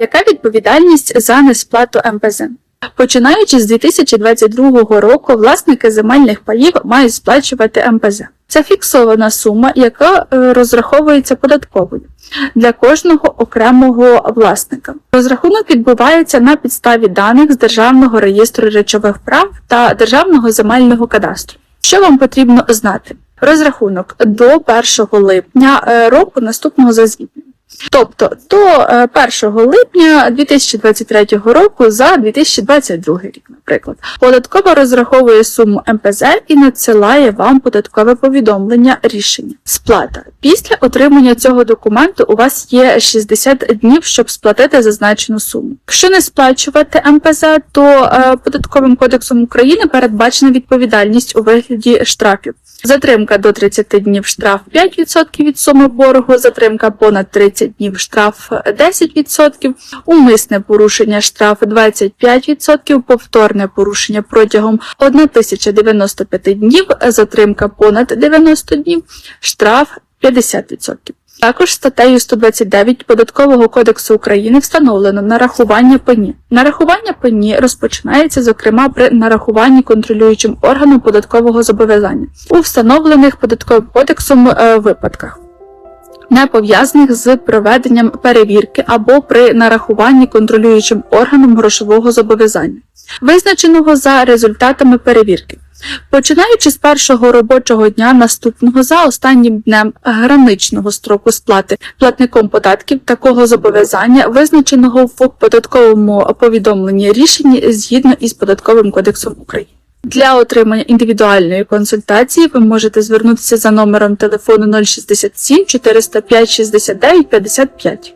Яка відповідальність за несплату МПЗ? Починаючи з 2022 року, власники земельних паїв мають сплачувати МПЗ. Це фіксована сума, яка е, розраховується податковою для кожного окремого власника. Розрахунок відбувається на підставі даних з Державного реєстру речових прав та Державного земельного кадастру. Що вам потрібно знати? Розрахунок до 1 липня е, року наступного за звітним. Тобто до е, 1 липня 2023 року за 2022 рік, наприклад, податкова розраховує суму МПЗ і надсилає вам податкове повідомлення рішення. Сплата. Після отримання цього документу у вас є 60 днів, щоб сплатити зазначену суму. Якщо не сплачувати МПЗ, то е, податковим кодексом України передбачена відповідальність у вигляді штрафів. Затримка до 30 днів штраф 5% від суми боргу, затримка понад 30 днів штраф 10%, умисне порушення штраф 25%, повторне порушення протягом 1095 днів, затримка понад 90 днів, штраф 50%. Також статтею 129 Податкового кодексу України встановлено нарахування пені. Нарахування пені розпочинається, зокрема, при нарахуванні контролюючим органом податкового зобов'язання у встановлених податковим кодексом е, випадках. Не пов'язаних з проведенням перевірки або при нарахуванні контролюючим органом грошового зобов'язання, визначеного за результатами перевірки. Починаючи з першого робочого дня наступного за останнім днем граничного строку сплати платником податків такого зобов'язання, визначеного в податковому повідомленні рішенні згідно із податковим кодексом України. Для отримання індивідуальної консультації ви можете звернутися за номером телефону 067 405 69 55.